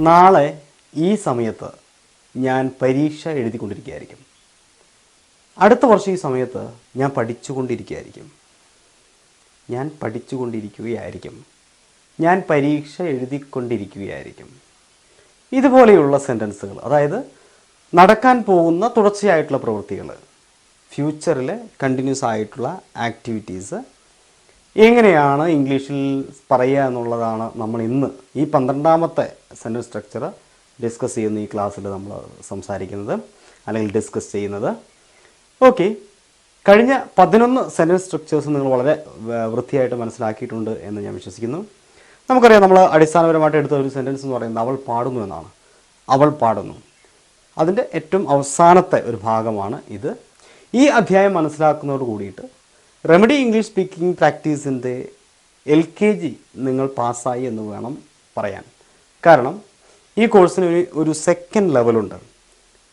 നാളെ ഈ സമയത്ത് ഞാൻ പരീക്ഷ എഴുതിക്കൊണ്ടിരിക്കുകയായിരിക്കും. അടുത്ത വർഷം ഈ സമയത്ത് ഞാൻ പഠിച്ചുകൊണ്ടിരിക്കുകയായിരിക്കും. ഞാൻ പഠിച്ചുകൊണ്ടിരിക്കുകയായിരിക്കും. ഞാൻ പരീക്ഷ എഴുതിക്കൊണ്ടിരിക്കുകയായിരിക്കും. ഇതുപോലെയുള്ള സെന്റൻസുകൾ അതായത് നടക്കാൻ പോകുന്ന തുടർച്ചയായിട്ടുള്ള പ്രവൃത്തികൾ ഫ്യൂച്ചറിൽ കണ്ടിന്യൂസ് ആയിട്ടുള്ള ആക്ടിവിറ്റീസ് എങ്ങനെയാണ് ഇംഗ്ലീഷിൽ പറയുക എന്നുള്ളതാണ് നമ്മൾ ഇന്ന് ഈ പന്ത്രണ്ടാമത്തെ സെന്റൻസ് സ്ട്രക്ചർ ഡിസ്കസ് ചെയ്യുന്ന ഈ ക്ലാസ്സിൽ നമ്മൾ സംസാരിക്കുന്നത് അല്ലെങ്കിൽ ഡിസ്കസ് ചെയ്യുന്നത്. ഓക്കെ. കഴിഞ്ഞ പതിനൊന്ന് സെന്റൻസ് സ്ട്രക്ചേഴ്സ് നിങ്ങൾ വളരെ വൃത്തിയായിട്ട് മനസ്സിലാക്കിയിട്ടുണ്ട് എന്ന് ഞാൻ വിശ്വസിക്കുന്നു. നമുക്കറിയാം നമ്മൾ അടിസ്ഥാനപരമായിട്ട് എടുത്ത ഒരു സെന്റൻസ് എന്ന് പറയുന്നത് അവൾ പാടുന്നു എന്നാണ്. അവൾ പാടുന്നു. അതിന്റെ ഏറ്റവും അവസാനത്തെ ഒരു ഭാഗമാണ് ഇത്. ഈ അധ്യായം മനസ്സിലാക്കുന്നതോട് കൂടിയിട്ട് റെമഡി ഇംഗ്ലീഷ് സ്പീക്കിംഗ് പ്രാക്ടീസിന്റെ എൽ കെ ജി നിങ്ങൾ പാസ്സായി എന്ന് വേണം പറയാൻ. കാരണം ഈ കോഴ്സിന് ഒരു സെക്കൻഡ് ലെവലുണ്ട്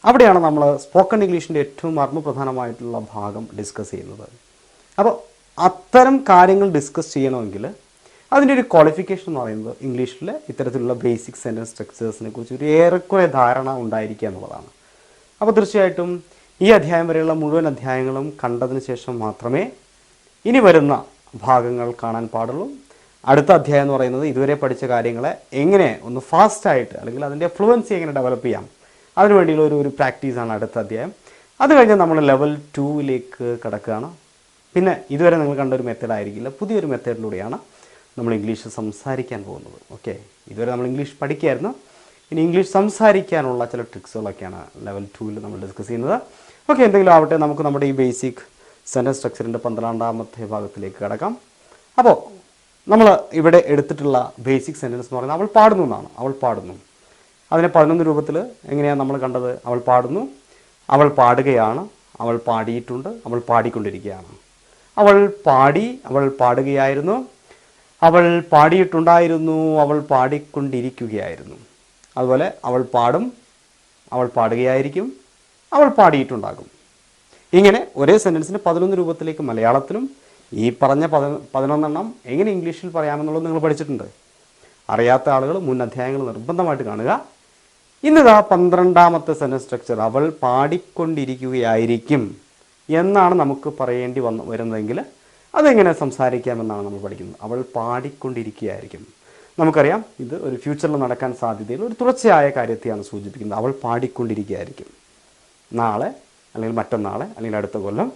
അവിടെയാണ് നമ്മൾ സ്പോക്കൺ ഇംഗ്ലീഷിന്റെ ഏറ്റവും മർമ്മപ്രധാനമായിട്ടുള്ള ഭാഗം ഡിസ്കസ് ചെയ്യുന്നത്. അപ്പോൾ അത്തരം കാര്യങ്ങൾ ഡിസ്കസ് ചെയ്യണമെങ്കിൽ അതിന്റെ ഒരു ക്വാളിഫിക്കേഷൻ എന്ന് പറയുന്നത് ഇംഗ്ലീഷിൽ ഇത്തരത്തിലുള്ള ബേസിക് സെന്റൻസ് സ്ട്രക്ചേഴ്സിനെ കുറിച്ച് ഒരു ഏറെക്കുറെ ധാരണ ഉണ്ടായിരിക്കുക എന്നുള്ളതാണ്. അപ്പോൾ തീർച്ചയായിട്ടും ഈ അധ്യായം വരെയുള്ള മുഴുവൻ അധ്യായങ്ങളും കണ്ടതിന് ശേഷം മാത്രമേ ഇനി വരുന്ന ഭാഗങ്ങൾ കാണാൻ പാടുള്ളൂ. അടുത്ത അധ്യായം എന്ന് പറയുന്നത് ഇതുവരെ പഠിച്ച കാര്യങ്ങളെ എങ്ങനെ ഒന്ന് ഫാസ്റ്റായിട്ട് അല്ലെങ്കിൽ അതിന്റെ ഫ്ലുവൻസി എങ്ങനെ ഡെവലപ്പ് ചെയ്യാം. അതിനു വേണ്ടിയുള്ള ഒരു ഒരു പ്രാക്ടീസാണ് അടുത്ത അധ്യായം. അത് കഴിഞ്ഞ് നമ്മൾ ലെവൽ ടൂവിലേക്ക് കിടക്കുകയാണ്. പിന്നെ ഇതുവരെ നിങ്ങൾ കണ്ട ഒരു മെത്തേഡ് ആയിരിക്കില്ല. പുതിയൊരു മെത്തേഡിലൂടെയാണ് നമ്മൾ ഇംഗ്ലീഷ് സംസാരിക്കാൻ പോകുന്നത്. ഓക്കെ ഇതുവരെ നമ്മൾ ഇംഗ്ലീഷ് പഠിക്കുകയായിരുന്നു ഇനി ഇംഗ്ലീഷ് സംസാരിക്കാനുള്ള ചില ട്രിക്സുകളൊക്കെയാണ് ലെവൽ ടൂവിൽ നമ്മൾ ഡിസ്കസ് ചെയ്യുന്നത്. ഓക്കെ എന്തെങ്കിലും ആവട്ടെ നമുക്ക് നമ്മുടെ ഈ ബേസിക് സെന്റൻസ് സ്ട്രക്ചറിന്റെ പന്ത്രണ്ടാമത്തെ ഭാഗത്തിലേക്ക് കിടക്കാം. അപ്പോൾ നമ്മൾ ഇവിടെ എടുത്തിട്ടുള്ള ബേസിക് സെന്റൻസ് എന്ന് പറയുന്നത് അവൾ പാടുന്നു എന്നാണ്. അവൾ പാടുന്നു. അതിനെ പതിനൊന്ന് രൂപത്തിൽ എങ്ങനെയാണ് നമ്മൾ കണ്ടത്? അവൾ പാടുന്നു. അവൾ പാടുകയാണ്. അവൾ പാടിയിട്ടുണ്ട്. അവൾ പാടിക്കൊണ്ടിരിക്കുകയാണ്. അവൾ പാടി അവൾ പാടുകയായിരുന്നു. അവൾ പാടിയിട്ടുണ്ടായിരുന്നു. അവൾ പാടിക്കൊണ്ടിരിക്കുകയായിരുന്നു. അതുപോലെ അവൾ പാടും. അവൾ പാടുകയായിരിക്കും. അവൾ പാടിയിട്ടുണ്ടാകും. ഇങ്ങനെ ഒരേ സെന്റൻസിന് പതിനൊന്ന് രൂപത്തിലേക്ക് മലയാളത്തിലും ഈ പറഞ്ഞ പതി പതിനൊന്നെണ്ണം എങ്ങനെ ഇംഗ്ലീഷിൽ പറയാമെന്നുള്ളത് നിങ്ങൾ പഠിച്ചിട്ടുണ്ട്. അറിയാത്ത ആളുകൾ മുൻ അധ്യായങ്ങൾ നിർബന്ധമായിട്ട് കാണുക. ഇന്നിതാ പന്ത്രണ്ടാമത്തെ സെന്റൻസ് സ്ട്രക്ചർ അവൾ പാടിക്കൊണ്ടിരിക്കുകയായിരിക്കും എന്നാണ് നമുക്ക് പറയേണ്ടി വന്ന് വരുന്നതെങ്കിൽ അതെങ്ങനെ സംസാരിക്കാമെന്നാണ് നമ്മൾ പഠിക്കുന്നത്. അവൾ പാടിക്കൊണ്ടിരിക്കുകയായിരിക്കും. നമുക്കറിയാം ഇത് ഒരു ഫ്യൂച്ചറിൽ നടക്കാൻ സാധ്യതയുള്ള ഒരു തുടർച്ചയായ കാര്യത്തെയാണ് സൂചിപ്പിക്കുന്നത്. അവൾ പാടിക്കൊണ്ടിരിക്കുകയായിരിക്കും. നാളെ അല്ലെങ്കിൽ മറ്റന്നാളെ അല്ലെങ്കിൽ അടുത്ത കൊല്ലം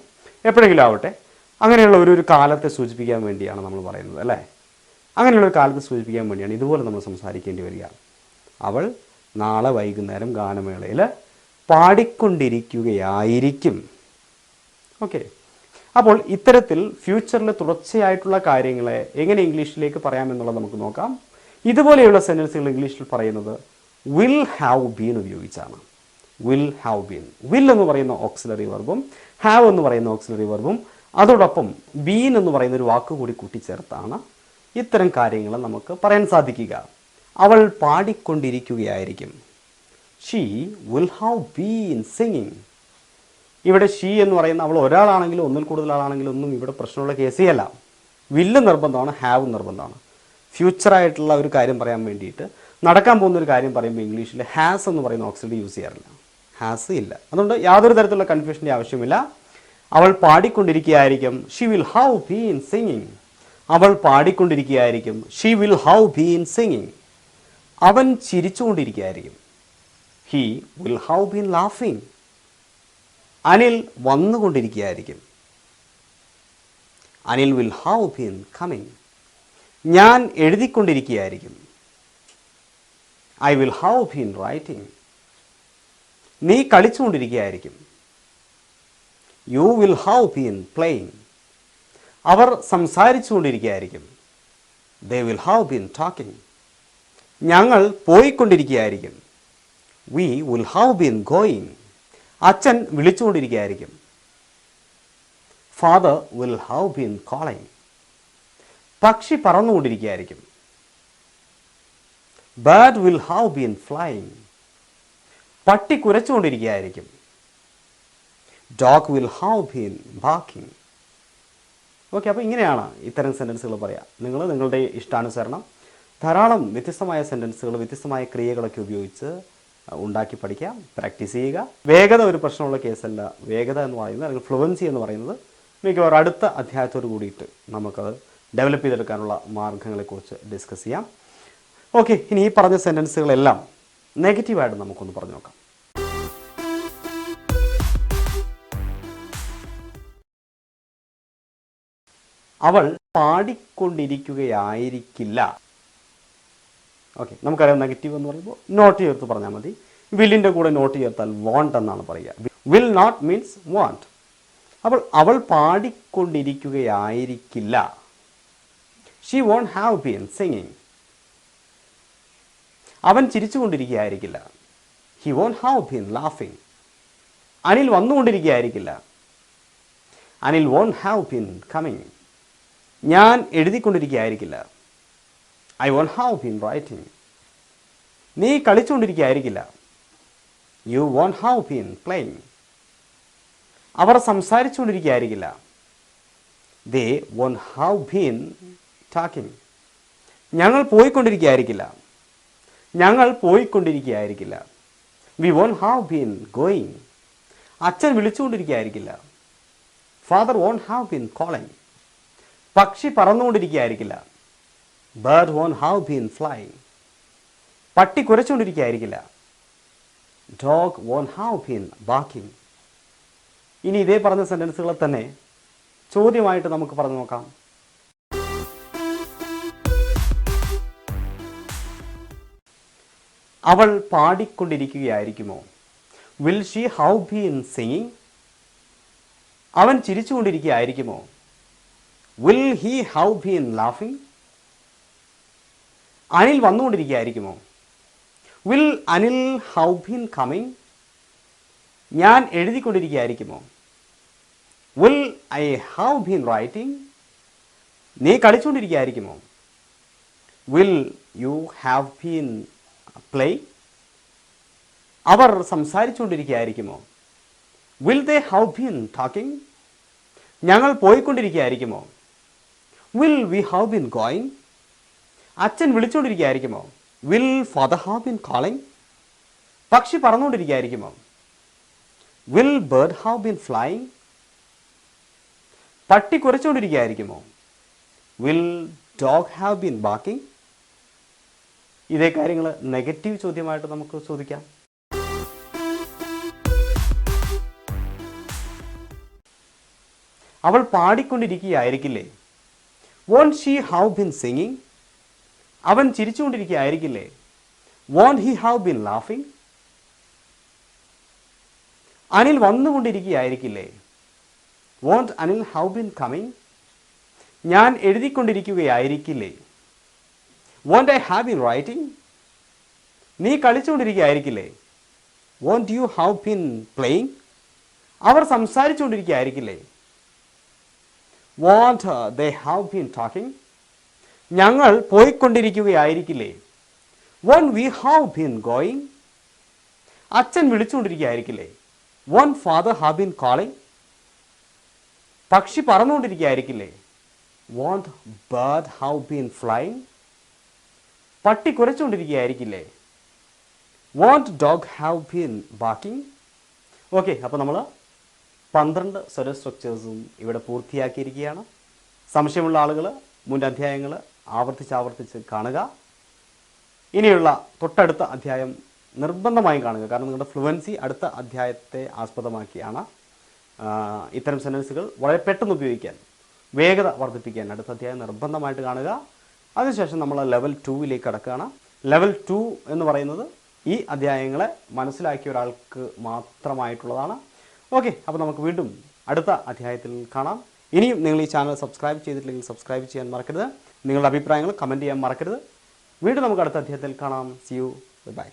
എപ്പോഴെങ്കിലും ആവട്ടെ. അങ്ങനെയുള്ള ഒരു ഒരു കാലത്തെ സൂചിപ്പിക്കാൻ വേണ്ടിയാണ് നമ്മൾ പറയുന്നത് അല്ലേ? അങ്ങനെയുള്ള ഒരു കാലത്തെ സൂചിപ്പിക്കാൻ വേണ്ടിയാണ് ഇതുപോലെ നമ്മൾ സംസാരിക്കേണ്ടി വരിക അവൾ നാളെ വൈകുന്നേരം ഗാനമേളയിൽ പാടിക്കൊണ്ടിരിക്കുകയായിരിക്കും. ഓക്കെ. അപ്പോൾ ഇത്തരത്തിൽ ഫ്യൂച്ചറിൽ തുടർച്ചയായിട്ടുള്ള കാര്യങ്ങളെ എങ്ങനെ ഇംഗ്ലീഷിലേക്ക് പറയാമെന്നുള്ളത് നമുക്ക് നോക്കാം. ഇതുപോലെയുള്ള സെന്റൻസുകൾ ഇംഗ്ലീഷിൽ പറയുന്നത് വിൽ ഹാവ് ബീൻ ഉപയോഗിച്ചാണ്. വിൽ ഹാവ് ബീൻ വിൽ എന്ന് പറയുന്ന ഓക്സിലറി വർബും ഹാവ് എന്ന് പറയുന്ന ഓക്സിലറി വർബും അതോടൊപ്പം ബീൻ എന്ന് പറയുന്ന ഒരു വാക്ക് കൂടി കൂട്ടിച്ചേർത്താണ് ഇത്തരം കാര്യങ്ങൾ നമുക്ക് പറയാൻ സാധിക്കുക. അവൾ പാടിക്കൊണ്ടിരിക്കുകയായിരിക്കും. She will have been singing ഇവിടെ ഷീ എന്ന് പറയുന്ന അവൾ ഒരാളാണെങ്കിലും ഒന്നിൽ കൂടുതൽ ആളാണെങ്കിലും ഒന്നും ഇവിടെ പ്രശ്നമുള്ള കേസേ അല്ല. വില്ല് നിർബന്ധമാണ് ഹാവ് നിർബന്ധമാണ്. ഫ്യൂച്ചറായിട്ടുള്ള ഒരു കാര്യം പറയാൻ വേണ്ടിയിട്ട് നടക്കാൻ പോകുന്ന ഒരു കാര്യം പറയുമ്പോൾ ഇംഗ്ലീഷിൽ ഹാസ് എന്ന് പറയുന്ന ഓക്സിഡി യൂസ് ചെയ്യാറില്ല. ഹാസ് ഇല്ല അതുകൊണ്ട് യാതൊരു തരത്തിലുള്ള കൺഫ്യൂഷന്റെ ആവശ്യമില്ല. അവൾ പാടിക്കൊണ്ടിരിക്കുകയായിരിക്കും. She will have been singing അവൾ പാടിക്കൊണ്ടിരിക്കുകയായിരിക്കും. She will have been singing അവൻ ചിരിച്ചുകൊണ്ടിരിക്കുകയായിരിക്കും. ഹി വിൽ ഹൗ ബീൻ ലാഫിങ് Anil വന്നുകൊണ്ടിരിക്കുകയായിരിക്കും. Anil will have been coming ഞാൻ എഴുതിക്കൊണ്ടിരിക്കുകയായിരിക്കും. I will have been writing നീ കളിച്ചുകൊണ്ടിരിക്കുകയായിരിക്കും. You will have been playing our സംസാരിച്ചുകൊണ്ടിരിക്കുകയായിരിക്കും. They will have been talking ഞങ്ങൾ പോയിക്കൊണ്ടിരിക്കുകയായിരിക്കും. We will have been going അച്ഛൻ വിളിച്ചുകൊണ്ടിരിക്കുകയായിരിക്കും. Father will have been calling പക്ഷി പറന്നുകൊണ്ടിരിക്കുകയായിരിക്കും. Bird will have been flying പട്ടി കുരച്ചുകൊണ്ടിരിക്കുകയായിരിക്കും. Dog will have been barking okay അപ്പോൾ ഇങ്ങനെയാണ് ഇത്തരം സെന്റൻസുകൾ പറയാം. നിങ്ങൾ നിങ്ങളുടെ ഇഷ്ടാനുസരണം ധാരാളം വ്യത്യസ്തമായ സെന്റൻസുകൾ വ്യത്യസ്തമായ ക്രിയകളൊക്കെ ഉപയോഗിച്ച് ഉണ്ടാക്കി പഠിക്കാം പ്രാക്ടീസ് ചെയ്യുക. വേഗത ഒരു പ്രശ്നമുള്ള കേസല്ല. വേഗത എന്ന് പറയുന്നത് അല്ലെങ്കിൽ ഫ്ലുവൻസി എന്ന് പറയുന്നത് മിക്കവാറും അടുത്ത അധ്യായത്തോട് കൂടിയിട്ട് നമുക്കത് ഡെവലപ്പ് ചെയ്തെടുക്കാനുള്ള മാർഗങ്ങളെക്കുറിച്ച് ഡിസ്കസ് ചെയ്യാം. ഓക്കെ ഇനി ഈ പറഞ്ഞ സെന്റൻസുകളെല്ലാം നെഗറ്റീവായിട്ട് നമുക്കൊന്ന് പറഞ്ഞു നോക്കാം. അവൾ പാടിക്കൊണ്ടിരിക്കുകയായിരിക്കില്ല. ഓക്കെ നമുക്കറിയാം നെഗറ്റീവ് എന്ന് പറയുമ്പോൾ നോട്ട് ചേർത്ത് പറഞ്ഞാൽ മതി. വില്ലിന്റെ കൂടെ നോട്ട് ചേർത്താൽ വോണ്ട് എന്നാണ് പറയുക. വിൽ നോട്ട് മീൻസ് വാണ്ട് അപ്പോൾ അവൾ പാടിക്കൊണ്ടിരിക്കുകയായിരിക്കില്ല. She won't have been singing അവൻ ചിരിച്ചുകൊണ്ടിരിക്കുകയായിരിക്കില്ല. ഹി വോണ്ട് ഹാവ് ബീൻ ലാഫിങ് Anil വന്നുകൊണ്ടിരിക്കുകയായിരിക്കില്ല. Anil won't have been coming ഞാൻ എഴുതിക്കൊണ്ടിരിക്കുകയായിരിക്കില്ല. I won't have been writing നീ കളിച്ചുകൊണ്ടിരിക്കുകയായിരിക്കില്ല. You won't have been playing our സംസാരിച്ചുകൊണ്ടിരിക്കുകയായിരിക്കില്ല. They won't have been talking ഞങ്ങൾ പോയിക്കൊണ്ടിരിക്കുകയായിരിക്കില്ല. ഞങ്ങൾ പോയിക്കൊണ്ടിരിക്കുകയായിരിക്കില്ല. We won't have been going അച്ഛൻ വിളിച്ചുകൊണ്ടിരിക്കുകയായിരിക്കില്ല. Father won't have been calling പക്ഷി പറന്നുകൊണ്ടിരിക്കുകയായിരിക്കില്ല. Bird won't have been flying പട്ടി കുരച്ചുകൊണ്ടിരിക്കുകയായിരിക്കില്ല. Dog won't have been barking ഇനി ഇതേ പറഞ്ഞ സെന്റൻസുകളെ തന്നെ ചോദ്യമായിട്ട് നമുക്ക് പറഞ്ഞു നോക്കാം. അവൾ പാടിക്കൊണ്ടിരിക്കുകയായിരിക്കുമോ? Will she have been singing അവൻ ചിരിച്ചുകൊണ്ടിരിക്കുകയായിരിക്കുമോ? Will he have been laughing Anil വന്നുകൊണ്ടിരിക്കുകയായിരിക്കുമോ? Will Anil have been coming ഞാൻ എഴുതിക്കൊണ്ടിരിക്കുകയായിരിക്കുമോ? Will I have been writing നീ കളിച്ചുകൊണ്ടിരിക്കുകയായിരിക്കുമോ? Will you have been play our സംസാരിച്ചുകൊണ്ടിരിക്കുകയായിരിക്കുമോ? Will they have been talking ഞങ്ങൾ പോയിക്കൊണ്ടിരിക്കുകയായിരിക്കുമോ? Will we have been going അച്ഛൻ വിളിച്ചുകൊണ്ടിരിക്കുകയായിരിക്കുമോ? Will father have been calling പക്ഷി പറന്നുകൊണ്ടിരിക്കുകയായിരിക്കുമോ? Will bird have been flying പട്ടി കുറച്ചുകൊണ്ടിരിക്കുകയായിരിക്കുമോ will dog have been barking ഇതേ കാര്യങ്ങൾ negative ചോദ്യമായിട്ട് നമുക്ക് ചോദിക്കാം. അവൾ പാടിക്കൊണ്ടിരിക്കുകയായിരിക്കില്ലേ? Won't she have been singing അവൻ ചിരിച്ചുകൊണ്ടിരിക്കുകയായിരിക്കില്ലേ? Won't he have been laughing Anil വന്നുകൊണ്ടിരിക്കുകയായിരിക്കില്ലേ? Won't Anil have been coming ഞാൻ എഴുതിക്കൊണ്ടിരിക്കുകയായിരിക്കില്ലേ? Won't I have been writing നീ കളിച്ചുകൊണ്ടിരിക്കുകയായിരിക്കില്ലേ? Won't you have been playing our സംസാരിച്ചുകൊണ്ടിരിക്കുകയായിരിക്കില്ലേ? Won't they have been talking ഞങ്ങൾ പോയിക്കൊണ്ടിരിക്കുകയായിരിക്കില്ലേ? Won't we have been going അച്ഛൻ വിളിച്ചുകൊണ്ടിരിക്കുകയായിരിക്കില്ലേ? Won't father have been calling പക്ഷി പറന്നുകൊണ്ടിരിക്കുകയായിരിക്കില്ലേ? Won't bird have been flying പട്ടി കുരച്ചുകൊണ്ടിരിക്കുകയായിരിക്കില്ലേ? Won't dog have been barking okay അപ്പോൾ നമ്മൾ പന്ത്രണ്ട് സ്വര സ്ട്രക്ചേഴ്സും ഇവിടെ പൂർത്തിയാക്കിയിരിക്കുകയാണ്. സംശയമുള്ള ആളുകൾ മുൻ അധ്യായങ്ങൾ ആവർത്തിച്ച് ആവർത്തിച്ച് കാണുക. ഇനിയുള്ള തൊട്ടടുത്ത അധ്യായം നിർബന്ധമായും കാണുക. കാരണം നിങ്ങളുടെ ഫ്ലുവൻസി അടുത്ത അധ്യായത്തെ ആസ്പദമാക്കിയാണ് ഇത്തരം സെന്റൻസുകൾ വളരെ പെട്ടെന്ന് ഉപയോഗിക്കാൻ വേഗത വർദ്ധിപ്പിക്കാൻ അടുത്ത അധ്യായം നിർബന്ധമായിട്ട് കാണുക. അതിനുശേഷം നമ്മൾ ലെവൽ ടൂവിലേക്ക് കടക്കുകയാണ്. ലെവൽ ടു എന്ന് പറയുന്നത് ഈ അധ്യായങ്ങളെ മനസ്സിലാക്കിയ ഒരാൾക്ക് മാത്രമായിട്ടുള്ളതാണ്. ഓക്കെ അപ്പോൾ നമുക്ക് വീണ്ടും അടുത്ത അധ്യായത്തിൽ കാണാം. ഇനിയും നിങ്ങൾ ഈ ചാനൽ സബ്സ്ക്രൈബ് ചെയ്തിട്ടില്ലെങ്കിൽ സബ്സ്ക്രൈബ് ചെയ്യാൻ മറക്കരുത്. നിങ്ങളുടെ അഭിപ്രായങ്ങൾ കമന്റ് ചെയ്യാൻ മറക്കരുത്. വീണ്ടും നമുക്ക് അടുത്ത അധ്യായത്തിൽ കാണാം. C U by